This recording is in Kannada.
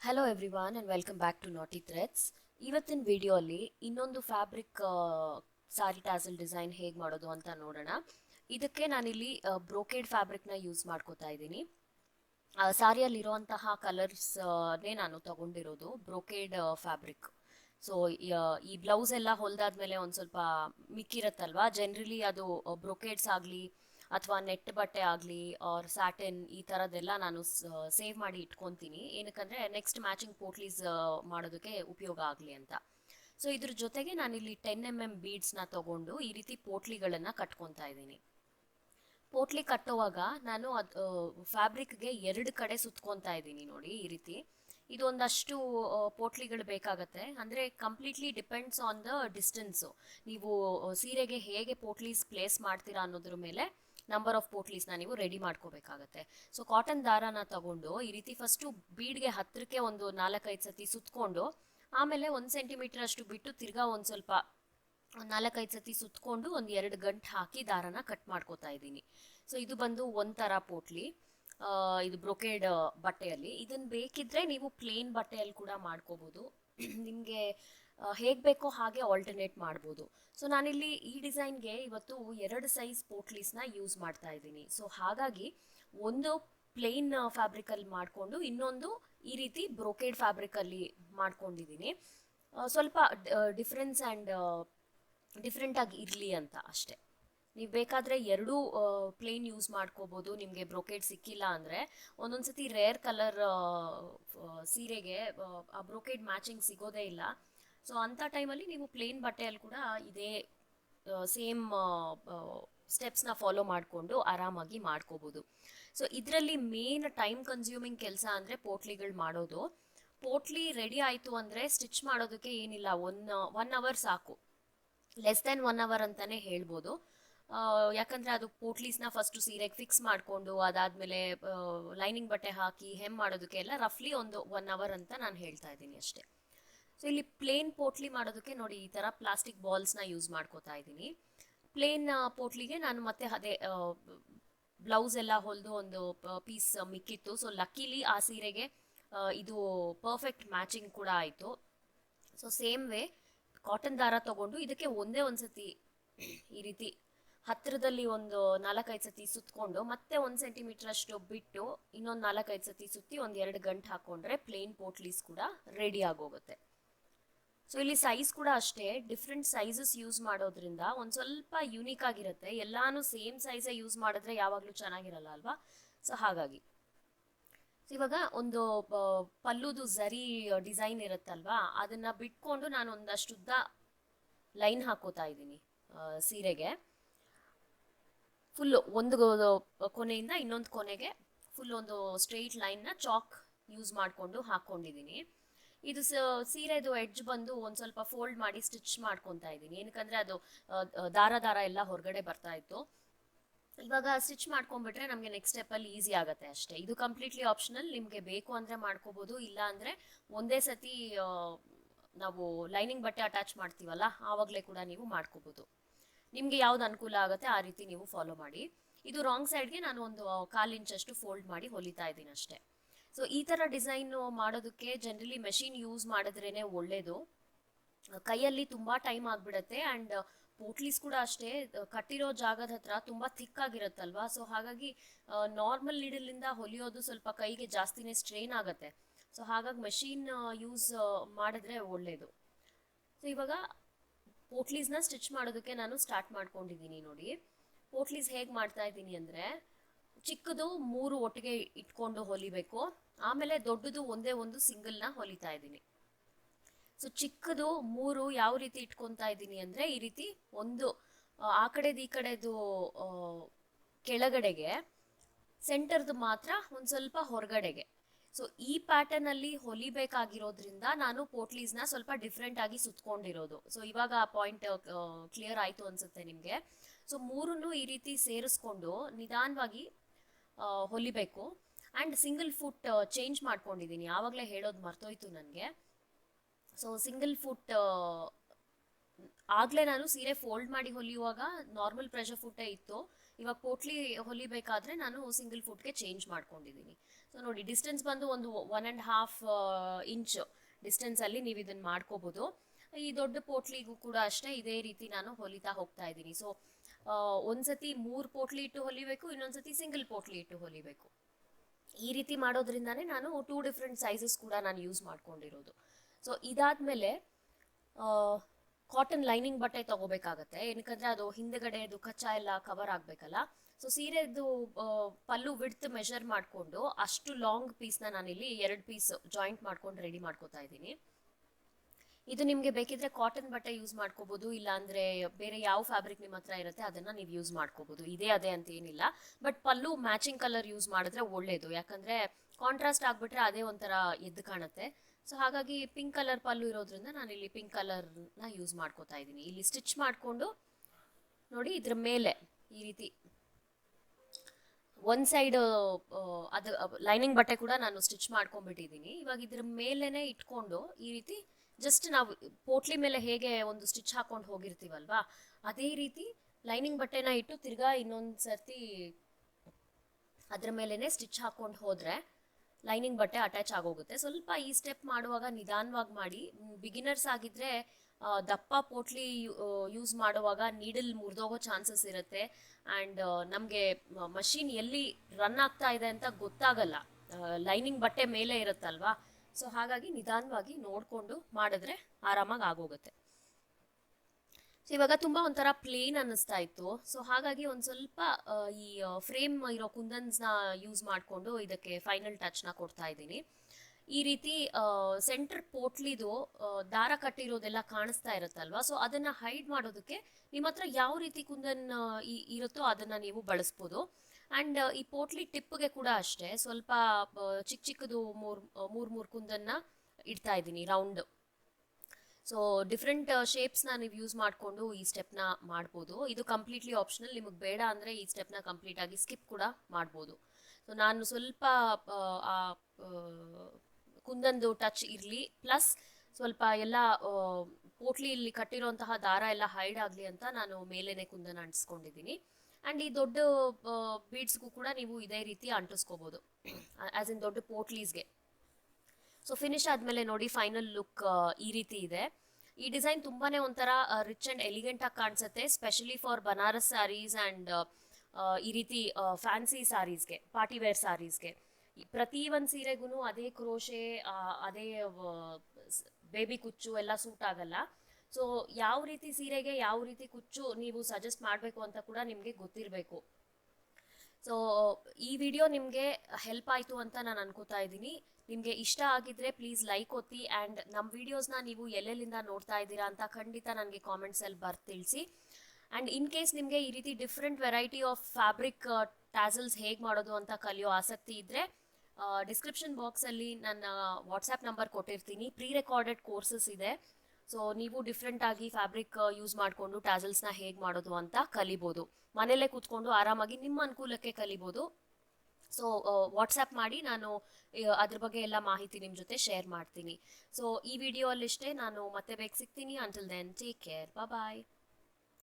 Hello everyone and welcome back to naughty threads ಇವತ್ತಿನ ವಿಡಿಯೋ ಅಲ್ಲಿ ಇನ್ನೊಂದು ಫ್ಯಾಬ್ರಿಕ್ ಸಾರಿ ಟ್ಯಾಸಲ್ ಡಿಸೈನ್ ಹೇಗೆ ಮಾಡೋದು ಅಂತ ನೋಡೋಣ. ಇದಕ್ಕೆ ನಾನಿಲ್ಲಿ ಬ್ರೋಕೆಡ್ ಫ್ಯಾಬ್ರಿಕ್ನ ಯೂಸ್ ಮಾಡ್ಕೋತಾ ಇದ್ದೀನಿ. ಸಾರಿಯಲ್ಲಿರುವಂತಹ ಕಲರ್ಸ್ನೇ ನಾನು ತಗೊಂಡಿರೋದು ಬ್ರೋಕೇಡ್ ಫ್ಯಾಬ್ರಿಕ್ ಸೊ ಈ ಬ್ಲೌಸ್ ಎಲ್ಲ ಹೊಲ್ದಾದ್ಮೇಲೆ ಒಂದು ಸ್ವಲ್ಪ ಮಿಕ್ಕಿರತ್ತಲ್ವಾ? ಜನರಲಿ ಅದು ಬ್ರೋಕೇಡ್ಸ್ ಆಗಲಿ ಅಥವಾ ನೆಟ್ ಬಟ್ಟೆ ಆಗಲಿ ಆರ್ ಸ್ಯಾಟಿನ್ ಈ ಥರದ್ದೆಲ್ಲ ನಾನು ಸೇವ್ ಮಾಡಿ ಇಟ್ಕೊತೀನಿ. ಏನಕ್ಕಂದರೆ ನೆಕ್ಸ್ಟ್ ಮ್ಯಾಚಿಂಗ್ ಪೋಟ್ಲೀಸ್ ಮಾಡೋದಕ್ಕೆ ಉಪಯೋಗ ಆಗಲಿ ಅಂತ. ಸೊ ಇದ್ರ ಜೊತೆಗೆ ನಾನಿಲ್ಲಿ ಟೆನ್ ಎಂ ಎಂ ಬೀಡ್ಸ್ನ ತಗೊಂಡು ಈ ರೀತಿ ಪೋಟ್ಲಿಗಳನ್ನು ಕಟ್ಕೊತಾ ಇದ್ದೀನಿ. ಪೋಟ್ಲಿ ಕಟ್ಟುವಾಗ ನಾನು ಅದು ಫ್ಯಾಬ್ರಿಕ್ಗೆ ಎರಡು ಕಡೆ ಸುತ್ಕೊತಾ ಇದ್ದೀನಿ ನೋಡಿ ಈ ರೀತಿ. ಇದೊಂದಷ್ಟು ಪೋಟ್ಲಿಗಳು ಬೇಕಾಗತ್ತೆ. ಅಂದರೆ completely depends on the distance ನೀವು ಸೀರೆಗೆ ಹೇಗೆ ಪೋಟ್ಲೀಸ್ ಪ್ಲೇಸ್ ಮಾಡ್ತೀರಾ ಅನ್ನೋದ್ರ ಮೇಲೆ ನಂಬರ್ ಆಫ್ ಪೋಟ್ಲೀಸ್ನ ನೀವು ರೆಡಿ ಮಾಡ್ಕೋಬೇಕಾಗತ್ತೆ. ಸೊ ಕಾಟನ್ ದಾರಾನ ತಗೊಂಡು ಈ ರೀತಿ ಫಸ್ಟು ಬೀಡ್ಗೆ ಹತ್ತಿರಕ್ಕೆ ಒಂದು ನಾಲ್ಕೈದು ಸತಿ ಸುತ್ತಕೊಂಡು ಆಮೇಲೆ ಒಂದು ಸೆಂಟಿಮೀಟರ್ ಅಷ್ಟು ಬಿಟ್ಟು ತಿರ್ಗಾ ಒಂದು ಸ್ವಲ್ಪ ನಾಲ್ಕೈದು ಸತಿ ಸುತ್ತಕೊಂಡು ಒಂದು ಎರಡು ಗಂಟೆ ಹಾಕಿ ದಾರನ ಕಟ್ ಮಾಡ್ಕೋತಾ ಇದ್ದೀನಿ. ಸೊ ಇದು ಬಂದು ಒಂಥರ ಪೋಟ್ಲಿ ಇದು ಬ್ರೊಕೇಡ್ ಬಟ್ಟೆಯಲ್ಲಿ. ಇದನ್ನು ಬೇಕಿದ್ರೆ ನೀವು ಪ್ಲೇನ್ ಬಟ್ಟೆಯಲ್ಲಿ ಕೂಡ ಮಾಡ್ಕೋಬೋದು. ನಿಮಗೆ ಹೇಗೆ ಬೇಕೋ ಹಾಗೆ ಆಲ್ಟರ್ನೇಟ್ ಮಾಡ್ಬೋದು. ಸೊ ನಾನಿಲ್ಲಿ ಈ ಡಿಸೈನ್ಗೆ ಇವತ್ತು ಎರಡು ಸೈಜ್ ಪೋಟ್ಲೀಸ್ನ ಯೂಸ್ ಮಾಡ್ತಾ ಇದ್ದೀನಿ. ಸೊ ಹಾಗಾಗಿ ಒಂದು ಪ್ಲೇನ್ ಫ್ಯಾಬ್ರಿಕಲ್ಲಿ ಮಾಡಿಕೊಂಡು ಇನ್ನೊಂದು ಈ ರೀತಿ ಬ್ರೋಕೆಡ್ ಫ್ಯಾಬ್ರಿಕಲ್ಲಿ ಮಾಡ್ಕೊಂಡಿದ್ದೀನಿ. ಸ್ವಲ್ಪ ಡಿಫ್ರೆನ್ಸ್ ಆ್ಯಂಡ್ ಡಿಫ್ರೆಂಟಾಗಿ ಇರಲಿ ಅಂತ ಅಷ್ಟೇ. ನೀವು ಬೇಕಾದರೆ ಎರಡೂ ಪ್ಲೇನ್ ಯೂಸ್ ಮಾಡ್ಕೋಬೋದು. ನಿಮಗೆ ಬ್ರೋಕೇಡ್ ಸಿಕ್ಕಿಲ್ಲ ಅಂದರೆ ಒಂದೊಂದ್ಸತಿ ರೇರ್ ಕಲರ್ ಸೀರೆಗೆ, ಆ ಬ್ರೋಕೇಡ್ ಮ್ಯಾಚಿಂಗ್ ಸಿಗೋದೇ ಇಲ್ಲ. ಸೊ ಅಂಥ ಟೈಮಲ್ಲಿ ನೀವು ಪ್ಲೇನ್ ಬಟ್ಟೆಯಲ್ಲಿ ಕೂಡ ಇದೇ ಸೇಮ್ ಸ್ಟೆಪ್ಸ್ನ ಫಾಲೋ ಮಾಡಿಕೊಂಡು ಆರಾಮಾಗಿ ಮಾಡ್ಕೋಬೋದು. ಸೊ ಇದರಲ್ಲಿ ಮೇನ್ ಟೈಮ್ ಕನ್ಸ್ಯೂಮಿಂಗ್ ಕೆಲಸ ಅಂದರೆ ಪೋಟ್ಲಿಗಳು ಮಾಡೋದು. ಪೋಟ್ಲಿ ರೆಡಿ ಆಯಿತು ಅಂದರೆ ಸ್ಟಿಚ್ ಮಾಡೋದಕ್ಕೆ ಏನಿಲ್ಲ ಒನ್ ಒನ್ ಅವರ್ ಸಾಕು. ಲೆಸ್ ದೆನ್ ಒನ್ ಅವರ್ ಅಂತಲೇ ಹೇಳ್ಬೋದು. ಯಾಕಂದರೆ ಅದು ಪೋಟ್ಲೀಸ್ನ ಫಸ್ಟು ಸೀರೆಗೆ ಫಿಕ್ಸ್ ಮಾಡಿಕೊಂಡು ಅದಾದಮೇಲೆ ಲೈನಿಂಗ್ ಬಟ್ಟೆ ಹಾಕಿ ಹೆಮ್ ಮಾಡೋದಕ್ಕೆ ಎಲ್ಲ ರಫ್ಲಿ ಒಂದು ಒನ್ ಅವರ್ ಅಂತ ನಾನು ಹೇಳ್ತಾ ಇದ್ದೀನಿ ಅಷ್ಟೇ. ಸೊ ಇಲ್ಲಿ ಪ್ಲೇನ್ ಪೋಟ್ಲಿ ಮಾಡೋದಕ್ಕೆ ನೋಡಿ ಈ ಥರ ಪ್ಲಾಸ್ಟಿಕ್ ಬಾಲ್ಸ್ನ ಯೂಸ್ ಮಾಡ್ಕೋತಾ ಇದ್ದೀನಿ. ಪ್ಲೇನ್ ಪೋಟ್ಲಿಗೆ ನಾನು ಮತ್ತೆ ಅದೇ ಬ್ಲೌಸ್ ಎಲ್ಲ ಹೊಲಿದು ಒಂದು ಪೀಸ್ ಮಿಕ್ಕಿತ್ತು. ಸೊ ಲಕ್ಕಿಲಿ ಆ ಸೀರೆಗೆ ಇದು ಪರ್ಫೆಕ್ಟ್ ಮ್ಯಾಚಿಂಗ್ ಕೂಡ ಆಯಿತು. ಸೊ ಸೇಮ್ ವೇ ಕಾಟನ್ ದಾರ ತಗೊಂಡು ಇದಕ್ಕೆ ಒಂದೇ ಒಂದು ಸತಿ, ಈ ರೀತಿ ಹತ್ತಿರದಲ್ಲಿ ಒಂದು ನಾಲ್ಕೈದು ಸತಿ ಸುತ್ತಕೊಂಡು ಮತ್ತೆ ಒಂದು ಸೆಂಟಿಮೀಟರ್ ಅಷ್ಟು ಬಿಟ್ಟು ಇನ್ನೊಂದು ನಾಲ್ಕೈದು ಸತಿ ಸುತ್ತಿ ಒಂದು ಎರಡು ಗಂಟು ಹಾಕೊಂಡ್ರೆ ಪ್ಲೇನ್ ಪೋಟ್ಲೀಸ್ ಕೂಡ ರೆಡಿ ಆಗೋಗುತ್ತೆ. ಸೊ ಇಲ್ಲಿ ಸೈಜ್ ಕೂಡ ಅಷ್ಟೇ. ಡಿಫ್ರೆಂಟ್ ಸೈಜಸ್ ಯೂಸ್ ಮಾಡೋದ್ರಿಂದ ಒಂದು ಸ್ವಲ್ಪ ಯುನೀಕ್ ಆಗಿರುತ್ತೆ. ಎಲ್ಲಾನು ಸೇಮ್ ಸೈಜೇ ಯೂಸ್ ಮಾಡಿದ್ರೆ ಯಾವಾಗಲೂ ಚೆನ್ನಾಗಿರಲ್ಲ ಅಲ್ವಾ? ಸೊ ಹಾಗಾಗಿ. ಇವಾಗ ಒಂದು ಪಲ್ಲುದು ಝರಿ ಡಿಸೈನ್ ಇರುತ್ತಲ್ವಾ? ಅದನ್ನ ಬಿಟ್ಕೊಂಡು ನಾನು ಒಂದಷ್ಟು ಉದ್ದ ಲೈನ್ ಹಾಕೋತಾ ಇದ್ದೀನಿ ಸೀರೆಗೆ. ಫುಲ್ಲು ಒಂದು ಕೊನೆಯಿಂದ ಇನ್ನೊಂದು ಕೊನೆಗೆ ಫುಲ್ ಒಂದು ಸ್ಟ್ರೈಟ್ ಲೈನ್ನ ಚಾಕ್ ಯೂಸ್ ಮಾಡಿಕೊಂಡು ಹಾಕ್ಕೊಂಡಿದ್ದೀನಿ ಇದು ಸೀರೆದು ಎಡ್ಜ್ ಬಂದು ಒಂದ್ ಸ್ವಲ್ಪ ಫೋಲ್ಡ್ ಮಾಡಿ ಸ್ಟಿಚ್ ಮಾಡ್ಕೊತಾ ಇದ್ದೀನಿ. ಏನಕ್ಕಂದ್ರೆ ಅದು ದಾರ ದಾರ ಎಲ್ಲ ಹೊರಗಡೆ ಬರ್ತಾ ಇತ್ತು. ಇವಾಗ ಸ್ಟಿಚ್ ಮಾಡ್ಕೊಂಡ್ಬಿಟ್ರೆ ನಮಗೆ ನೆಕ್ಸ್ಟ್ ಸ್ಟೆಪ್ ಅಲ್ಲಿ ಈಸಿ ಆಗುತ್ತೆ ಅಷ್ಟೇ. ಇದು ಕಂಪ್ಲೀಟ್ಲಿ ಆಪ್ಷನಲ್ ನಿಮಗೆ ಬೇಕು ಅಂದ್ರೆ ಮಾಡ್ಕೋಬೋದು, ಇಲ್ಲ ಅಂದ್ರೆ ಒಂದೇ ಸತಿ ನಾವು ಲೈನಿಂಗ್ ಬಟ್ಟೆ ಅಟ್ಯಾಚ್ ಮಾಡ್ತೀವಲ್ಲ, ಆವಾಗಲೇ ಕೂಡ ನೀವು ಮಾಡ್ಕೋಬೋದು. ನಿಮಗೆ ಯಾವ್ದು ಅನುಕೂಲ ಆಗುತ್ತೆ ಆ ರೀತಿ ನೀವು ಫಾಲೋ ಮಾಡಿ. ಇದು ರಾಂಗ್ ಸೈಡ್ಗೆ ನಾನು ಒಂದು ಕಾಲು ಇಂಚಷ್ಟು ಫೋಲ್ಡ್ ಮಾಡಿ ಹೊಲಿತಾ ಇದ್ದೀನಿ ಅಷ್ಟೇ. ಸೊ ಈ ಥರ ಡಿಸೈನ್ ಮಾಡೋದಕ್ಕೆ ಜನರಲಿ ಮೆಷಿನ್ ಯೂಸ್ ಮಾಡಿದ್ರೇನೆ ಒಳ್ಳೇದು. ಕೈಯಲ್ಲಿ ತುಂಬ ಟೈಮ್ ಆಗ್ಬಿಡತ್ತೆ ಆ್ಯಂಡ್ ಪೋಟ್ಲೀಸ್ ಕೂಡ ಅಷ್ಟೇ. ಕಟ್ಟಿರೋ ಜಾಗದ ಹತ್ರ ತುಂಬ ಥಿಕ್ ಆಗಿರುತ್ತಲ್ವಾ? ಸೊ ಹಾಗಾಗಿ ನಾರ್ಮಲ್ ನೀಡಲಿಂದ ಹೊಲಿಯೋದು ಸ್ವಲ್ಪ ಕೈಗೆ ಜಾಸ್ತಿನೇ ಸ್ಟ್ರೈನ್ ಆಗುತ್ತೆ. ಸೊ ಹಾಗಾಗಿ ಮೆಷಿನ್ ಯೂಸ್ ಮಾಡಿದ್ರೆ ಒಳ್ಳೆಯದು ಸೊ ಇವಾಗ ಪೋಟ್ಲೀಸ್ನ ಸ್ಟಿಚ್ ಮಾಡೋದಕ್ಕೆ ನಾನು ಸ್ಟಾರ್ಟ್ ಮಾಡ್ಕೊಂಡಿದ್ದೀನಿ ನೋಡಿ. ಪೋಟ್ಲೀಸ್ ಹೇಗೆ ಮಾಡ್ತಾ ಇದ್ದೀನಿ ಅಂದರೆ ಚಿಕ್ಕದು ಮೂರು ಒಟ್ಟಿಗೆ ಇಟ್ಕೊಂಡು ಹೊಲಿಬೇಕು. ಆಮೇಲೆ ದೊಡ್ಡದು ಒಂದೇ ಒಂದು ಸಿಂಗಲ್ನ ಹೊಲಿತಾ ಇದ್ದೀನಿ. ಸೊ ಚಿಕ್ಕದು ಮೂರು ಯಾವ ರೀತಿ ಇಟ್ಕೊತಾ ಇದ್ದೀನಿ ಅಂದರೆ ಈ ರೀತಿ ಒಂದು, ಆ ಕಡೆದು ಈ ಕಡೆದು ಕೆಳಗಡೆಗೆ, ಸೆಂಟರ್ದು ಮಾತ್ರ ಒಂದು ಸ್ವಲ್ಪ ಹೊರಗಡೆಗೆ. ಸೊ ಈ ಪ್ಯಾಟರ್ನ್ ಅಲ್ಲಿ ಹೊಲಿಬೇಕಾಗಿರೋದ್ರಿಂದ ನಾನು ಪೋಟ್ಲೀಸ್ನ ಸ್ವಲ್ಪ ಡಿಫ್ರೆಂಟ್ ಆಗಿ ಸುತ್ಕೊಂಡಿರೋದು. ಸೊ ಇವಾಗ ಆ ಪಾಯಿಂಟ್ ಕ್ಲಿಯರ್ ಆಯಿತು ಅನ್ಸುತ್ತೆ ನಿಮಗೆ. ಸೊ ಮೂರನ್ನು ಈ ರೀತಿ ಸೇರಿಸ್ಕೊಂಡು ನಿಧಾನವಾಗಿ ಹೊಲಿಬೇಕು. ಆ್ಯಂಡ್ ಸಿಂಗಲ್ ಫುಟ್ ಚೇಂಜ್ ಮಾಡ್ಕೊಂಡಿದ್ದೀನಿ ಯಾವಾಗಲೇ ಹೇಳೋದು ಮರ್ತೋಯ್ತು ನನಗೆ. ಸೊ ಸಿಂಗಲ್ ಫುಟ್ ಆಗಲೇ ನಾನು ಸೀರೆ ಫೋಲ್ಡ್ ಮಾಡಿ ಹೊಲಿಯುವಾಗ ನಾರ್ಮಲ್ ಪ್ರೆಷರ್ ಫುಟ್ಟೇ ಇತ್ತು. ಇವಾಗ ಪೋಟ್ಲಿ ಹೊಲಿಬೇಕಾದ್ರೆ ನಾನು ಸಿಂಗಲ್ ಫುಟ್ಗೆ ಚೇಂಜ್ ಮಾಡ್ಕೊಂಡಿದ್ದೀನಿ ಸೊ ನೋಡಿ ಡಿಸ್ಟೆನ್ಸ್ ಬಂದು ಒಂದು ಒನ್ ಆ್ಯಂಡ್ ಹಾಫ್ ಇಂಚ್ ಡಿಸ್ಟೆನ್ಸಲ್ಲಿ ನೀವು ಇದನ್ನು ಮಾಡ್ಕೋಬೋದು. ಈ ದೊಡ್ಡ ಪೋಟ್ಲಿಗೂ ಕೂಡ ಅಷ್ಟೇ ಇದೇ ರೀತಿ ನಾನು ಹೊಲಿತಾ ಹೋಗ್ತಾ ಇದ್ದೀನಿ. ಸೊ ಒಂದ್ಸತಿ ಮೂರು ಪೋಟ್ಲಿ ಇಟ್ಟು ಹೊಲಿಬೇಕು, ಇನ್ನೊಂದ್ಸತಿ ಸಿಂಗಲ್ ಪೋಟ್ಲಿ ಇಟ್ಟು ಹೊಲಿಬೇಕು. ಈ ರೀತಿ ಮಾಡೋದ್ರಿಂದಾನೇ ನಾನು ಟೂ ಡಿಫ್ರೆಂಟ್ ಸೈಜಸ್ ಕೂಡ ನಾನು ಯೂಸ್ ಮಾಡ್ಕೊಂಡಿರೋದು. ಸೊ ಇದಾದ್ಮೇಲೆ ಕಾಟನ್ ಲೈನಿಂಗ್ ಬಟ್ಟೆ ತಗೋಬೇಕಾಗತ್ತೆ. ಏನಕ್ಕಂದ್ರೆ ಅದು ಹಿಂದೆಗಡೆ ಅದು ಕಚ್ಚಾ ಎಲ್ಲ ಕವರ್ ಆಗಬೇಕಲ್ಲ. ಸೊ ಸೀರೆದು ಪಲ್ಲು ವಿಡ್ತ್ ಮೆಷರ್ ಮಾಡಿಕೊಂಡು ಅಷ್ಟು ಲಾಂಗ್ ಪೀಸ್ನ ನಾನಿಲ್ಲಿ ಎರಡು ಪೀಸ್ ಜಾಯಿಂಟ್ ಮಾಡ್ಕೊಂಡು ರೆಡಿ ಮಾಡ್ಕೋತಾ ಇದ್ದೀನಿ. ಇದು ನಿಮಗೆ ಬೇಕಿದ್ರೆ ಕಾಟನ್ ಬಟ್ಟೆ ಯೂಸ್ ಮಾಡ್ಕೋಬಹುದು ಇಲ್ಲ ಅಂದ್ರೆ ಬೇರೆ ಯಾವ ಫ್ಯಾಬ್ರಿಕ್ ನಿಮ್ಮ ಹತ್ರ ಇರುತ್ತೆ ಅದನ್ನ ನೀವು ಯೂಸ್ ಮಾಡ್ಕೋಬಹುದು ಇದೇ ಅದೇ ಅಂತ ಏನಿಲ್ಲ. But pallu matching colour use ಮಾಡಿದ್ರೆ ಒಳ್ಳೇದು. ಯಾಕಂದ್ರೆ ಕಾಂಟ್ರಾಸ್ಟ್ ಆಗ್ಬಿಟ್ರೆ ಅದೇ ಒಂಥರ ಎದ್ದು ಕಾಣುತ್ತೆ. ಸೊ ಹಾಗಾಗಿ ಪಿಂಕ್ ಕಲರ್ ಪಲ್ಲು ಇರೋದ್ರಿಂದ ನಾನು ಇಲ್ಲಿ ಪಿಂಕ್ ಕಲರ್ನ ಯೂಸ್ ಮಾಡ್ಕೋತಾ ಇದ್ದೀನಿ. ಇಲ್ಲಿ ಸ್ಟಿಚ್ ಮಾಡಿಕೊಂಡು ನೋಡಿ ಇದ್ರ ಮೇಲೆ ಈ ರೀತಿ. ಒಂದ್ ಸೈಡ್ ಅದು ಲೈನಿಂಗ್ ಬಟ್ಟೆ ಕೂಡ ನಾನು ಸ್ಟಿಚ್ ಮಾಡ್ಕೊಂಡ್ಬಿಟ್ಟಿದ್ದೀನಿ. ಇವಾಗ ಇದ್ರ ಮೇಲೇನೆ ಇಟ್ಕೊಂಡು ಈ ರೀತಿ ಜಸ್ಟ್ ನಾವು ಪೋಟ್ಲಿ ಮೇಲೆ ಹೇಗೆ ಒಂದು ಸ್ಟಿಚ್ ಹಾಕೊಂಡು ಹೋಗಿರ್ತೀವಲ್ವಾ? ಅದೇ ರೀತಿ ಲೈನಿಂಗ್ ಬಟ್ಟೆನ ಇಟ್ಟು ತಿರ್ಗಾ ಇನ್ನೊಂದು ಸರ್ತಿ ಅದ್ರ ಮೇಲೇನೆ ಸ್ಟಿಚ್ ಹಾಕೊಂಡು ಹೋದ್ರೆ ಲೈನಿಂಗ್ ಬಟ್ಟೆ ಅಟ್ಯಾಚ್ ಆಗೋಗುತ್ತೆ. ಸ್ವಲ್ಪ ಈ ಸ್ಟೆಪ್ ಮಾಡುವಾಗ ನಿಧಾನವಾಗಿ ಮಾಡಿ ಬಿಗಿನರ್ಸ್ ಆಗಿದ್ರೆ ದಪ್ಪ ಪೋಟ್ಲಿ ಯೂಸ್ ಮಾಡುವಾಗ ನೀಡಲ್ ಮುರಿದೋಗೋ ಚಾನ್ಸಸ್ ಇರುತ್ತೆ. ಆ್ಯಂಡ್ ನಮಗೆ ಮಷೀನ್ ಎಲ್ಲಿ ರನ್ ಆಗ್ತಾ ಇದೆ ಅಂತ ಗೊತ್ತಾಗಲ್ಲ. ಲೈನಿಂಗ್ ಬಟ್ಟೆ ಮೇಲೆ ಇರುತ್ತಲ್ವಾ? ಸೊ ಹಾಗಾಗಿ ನಿಧಾನವಾಗಿ ನೋಡಿಕೊಂಡು ಮಾಡಿದ್ರೆ ಆರಾಮಾಗಿ ಆಗೋಗುತ್ತೆ. ಸೊ ಇವಾಗ ತುಂಬಾ ಒಂಥರ ಪ್ಲೇನ್ ಅನ್ನಿಸ್ತಾ ಇತ್ತು. ಸೊ ಹಾಗಾಗಿ ಒಂದು ಸ್ವಲ್ಪ ಈ ಫ್ರೇಮ್ ಇರೋ ಕುಂದನ್ಸ್ನ ಯೂಸ್ ಮಾಡಿಕೊಂಡು ಇದಕ್ಕೆ ಫೈನಲ್ ಟಚ್ನ ಕೊಡ್ತಾ ಇದ್ದೀನಿ. ಈ ರೀತಿ ಸೆಂಟರ್ ಪೋಟ್ಲಿದು ದಾರ ಕಟ್ಟಿರೋದೆಲ್ಲ ಕಾಣಿಸ್ತಾ ಇರುತ್ತಲ್ವಾ? ಸೊ ಅದನ್ನ ಹೈಡ್ ಮಾಡೋದಕ್ಕೆ ನಿಮ್ಮ ಹತ್ರ ಯಾವ ರೀತಿ ಕುಂದನ್ ಇರುತ್ತೋ ಅದನ್ನ ನೀವು ಬಳಸ್ಬೋದು. ಅಂಡ್ ಈ ಪೋಟ್ಲಿ ಟಿಪ್ಗೆ ಕೂಡ ಅಷ್ಟೇ. ಸ್ವಲ್ಪ ಚಿಕ್ಕ ಚಿಕ್ಕದು ಮೂರ್ ಮೂರ್ ಮೂರ್ ಕುಂದನ್ನ ಇಡ್ತಾ ಇದ್ದೀನಿ ರೌಂಡ್. ಸೊ ಡಿಫ್ರೆಂಟ್ ಶೇಪ್ಸ್ನ ನೀವು ಯೂಸ್ ಮಾಡಿಕೊಂಡು ಈ ಸ್ಟೆಪ್ನ ಮಾಡ್ಬೋದು. ಇದು ಕಂಪ್ಲೀಟ್ಲಿ ಆಪ್ಷನಲ್ ನಿಮಗೆ ಬೇಡ ಅಂದರೆ ಈ ಸ್ಟೆಪ್ನ ಕಂಪ್ಲೀಟ್ ಆಗಿ ಸ್ಕಿಪ್ ಕೂಡ ಮಾಡ್ಬೋದು. ಸೊ ನಾನು ಸ್ವಲ್ಪ ಆ, ಕುಂದಂದು ಟಚ್ ಇರಲಿ ಪ್ಲಸ್ ಸ್ವಲ್ಪ ಎಲ್ಲ ಪೋಟ್ಲಿ ಇಲ್ಲಿ ಕಟ್ಟಿರೋಂತಹ ದಾರ ಎಲ್ಲ ಹೈಡ್ ಆಗಲಿ ಅಂತ ನಾನು ಮೇಲೇನೆ ಕುಂದನ ಅಂಟಿಸ್ಕೊಂಡಿದ್ದೀನಿ. ಆ್ಯಂಡ್ ಈ ದೊಡ್ಡ ಬೀಡ್ಸ್ಗೂ ಕೂಡ ನೀವು ಇದೇ ರೀತಿ ಅಂಟಿಸ್ಕೋಬೋದು. ಆಸ್ ಇನ್ ದೊಡ್ಡ ಪೋಟ್ಲೀಸ್ಗೆ. ಸೊ ಫಿನಿಶ್ ಆದ್ಮೇಲೆ ನೋಡಿ ಫೈನಲ್ ಲುಕ್ ಈ ರೀತಿ ಇದೆ. ಈ ಡಿಸೈನ್ ತುಂಬಾನೇ ಒಂಥರ ರಿಚ್ ಅಂಡ್ ಎಲಿಗೆಂಟ್ ಆಗಿ ಕಾಣಿಸುತ್ತೆ specially for Banaras saris and ಈ ರೀತಿ ಫ್ಯಾನ್ಸಿ ಸ್ಯಾರೀಸ್ಗೆ ಪಾರ್ಟಿ ವೇರ್ ಸ್ಯಾರೀಸ್ಗೆ ಪ್ರತಿ ಒಂದು ಸೀರೆಗೂ ಅದೇ ಕ್ರೋಶೆ ಅದೇ ಬೇಬಿ ಕುಚ್ಚು ಎಲ್ಲ ಸೂಟ್ ಆಗಲ್ಲ. ಸೊ ಯಾವ ರೀತಿ ಸೀರೆಗೆ ಯಾವ ರೀತಿ ಕುಚ್ಚು ನೀವು ಸಜೆಸ್ಟ್ ಮಾಡಬೇಕು ಅಂತ ಕೂಡ ನಿಮಗೆ ಗೊತ್ತಿರಬೇಕು. ಸೊ ಈ ವಿಡಿಯೋ ನಿಮಗೆ ಹೆಲ್ಪ್ ಆಯಿತು ಅಂತ ನಾನು ಅನ್ಕೋತಾ ಇದ್ದೀನಿ. ನಿಮಗೆ ಇಷ್ಟ ಆಗಿದ್ರೆ ಪ್ಲೀಸ್ ಲೈಕ್ ಒತ್ತಿ ಆ್ಯಂಡ್ ನಮ್ಮ ವಿಡಿಯೋಸ್ನ ನೀವು ಎಲ್ಲೆಲ್ಲಿಂದ ನೋಡ್ತಾ ಇದ್ದೀರಾ ಅಂತ ಖಂಡಿತ ನನಗೆ ಕಾಮೆಂಟ್ಸಲ್ಲಿ ಬರ್ತು ತಿಳಿಸಿ ಆ್ಯಂಡ್ ಇನ್ ಕೇಸ್ ನಿಮಗೆ ಈ ರೀತಿ different variety of fabric tassels ಹೇಗೆ ಮಾಡೋದು ಅಂತ ಕಲಿಯೋ ಆಸಕ್ತಿ ಇದ್ದರೆ ಡಿಸ್ಕ್ರಿಪ್ಷನ್ ಬಾಕ್ಸಲ್ಲಿ ನನ್ನ ವಾಟ್ಸ್ಆ್ಯಪ್ ನಂಬರ್ ಕೊಟ್ಟಿರ್ತೀನಿ. ಪ್ರೀ ರೆಕಾರ್ಡೆಡ್ ಕೋರ್ಸಸ್ ಇದೆ. ಸೊ ನೀವು ಡಿಫ್ರೆಂಟ್ ಆಗಿ ಫ್ಯಾಬ್ರಿಕ್ ಯೂಸ್ ಮಾಡಿಕೊಂಡು ಟ್ಯಾಸಲ್ಸ್ನ ಹೇಗೆ ಮಾಡೋದು ಅಂತ ಕಲಿಬೋದು. ಮನೆಯಲ್ಲೇ ಕೂತ್ಕೊಂಡು ಆರಾಮಾಗಿ ನಿಮ್ಮ ಅನುಕೂಲಕ್ಕೆ ಕಲಿಬೋದು. ಸೊ ವಾಟ್ಸ್ಆ್ಯಪ್ ಮಾಡಿ ನಾನು ಅದ್ರ ಬಗ್ಗೆ ಎಲ್ಲ ಮಾಹಿತಿ ನಿಮ್ಮ ಜೊತೆ ಶೇರ್ ಮಾಡ್ತೀನಿ. ಸೊ ಈ ವಿಡಿಯೋ ಅಲ್ಲಿಷ್ಟೇ. ನಾನು ಮತ್ತೆ ಬೇಗ ಸಿಗ್ತೀನಿ. Until then take care bye